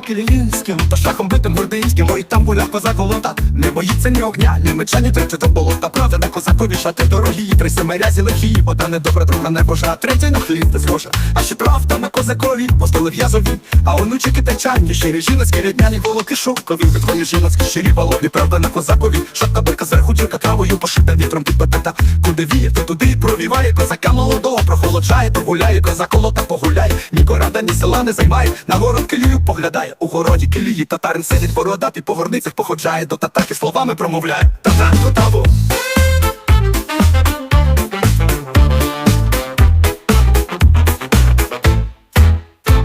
кіліїнським Та шахом битим гординським. Ой, там буля козак голота Не боїться ні огня, ні меча, ні трети до болота. Правда на козакові шати дорогі Три семерязі лихі, одна не добра, друга не божа Третя на хліб без гроша А ще правда на козакові, постели в'язові. А онучики течанні, щирі жіночки, рідняні волоки шовкові. Витрої жіночки, щирі балові Правда на козакові, шапка бирка зверху дірка травою Пошита вітром під петета Куди віє, то туди провіває Козака молодого. Прохолоджає, то гуляє Козак колота погуляє, ні рада, ні села не займає. На город килію поглядає, у городі килії Татарин сидить бородатий, по горницях походжає До татарки словами промовляє та до табу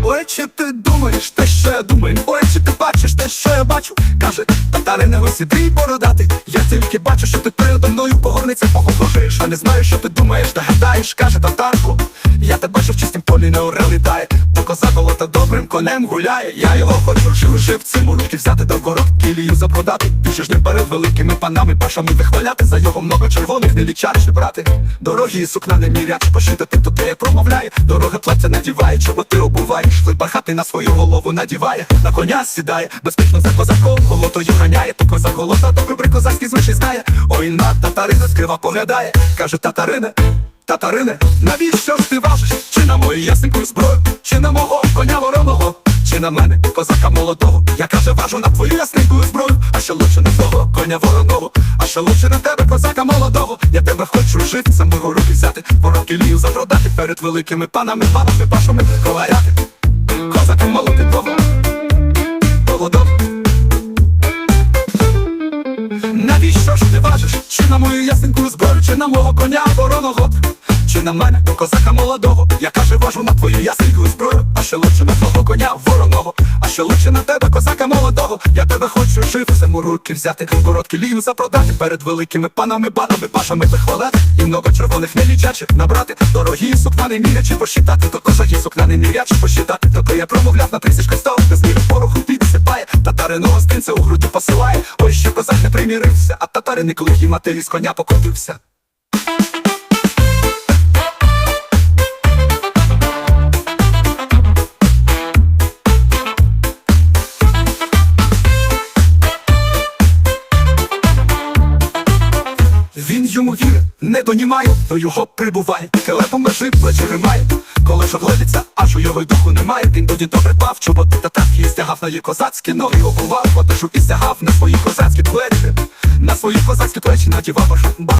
Ой, чи ти думаєш те, що я думаю? Ой, чи ти бачиш те, що я бачу? Каже, татари не сидий бородати. Я тільки бачу, що ти передо мною по горницях А не знаю, що ти думаєш, та гадаєш, каже татарку. Я тебе бачу в чистім полі не орел літає. Бо коза колота добрим конем гуляє. Я його хочу жив живцем у руки взяти до город кілію запродати. Більше ж не перед великими панами пашами вихваляти. За його много червоних не лічариш брати. Дорогі сукна не міряч пошитати, то те промовляє. Дорога плаття надіває, чого ти обуваєш. Бархати на свою голову надіває, на коня сідає, безпечно за козаком, голотою ганяє, то козак голота, то добрий козацький звичай знає. Ой, на татарина скрива поглядає, каже татарине, татарине, навіщо ж ти важиш? Чи на мою ясеньку зброю, чи на мого коня вороного, чи на мене, козака молодого, я каже, важу на твою ясненьку зброю, а що лучше на того коня вороного, а що лучше на тебе, козака молодого, я тебе хочу жити, за мого руки взяти, пороки лію запродати перед великими панами, панами, пашами коваряти. Козаки молоти Ж ти важиш? Чи на мою ясеньку зброю, чи на мого коня вороного? Чи на мене, козака молодого? Я каже, важу на твою ясеньку зброю, а ще лучше на твого коня вороного, а ще лучше на тебе, козака молодого. Я тебе хочу живцем у руки взяти, короткі лію запродати перед великими панами, банами, пашами вихвалати І много червоних не лічачих набрати Дорогі сукна не мірячи посчитати, то кожагі сукна не мірячи посчитати, то то я промовляв на тисячка став, без міру пороху татариного гостинця у груді посилає. Ой, ще козак не примірився, а татарин коли їй матері з коня покотився. Він йому вірить, не донімає, до його прибуває, келепом лежить, плечі римає, коли ж оглядиться, аж у його й духу немає. Він тоді добре плав, чоботи та так і стягав на її козацькі ноги, окував, потишу і стягав на свої козацькі плечі, на свої козацькі плечі надівав аж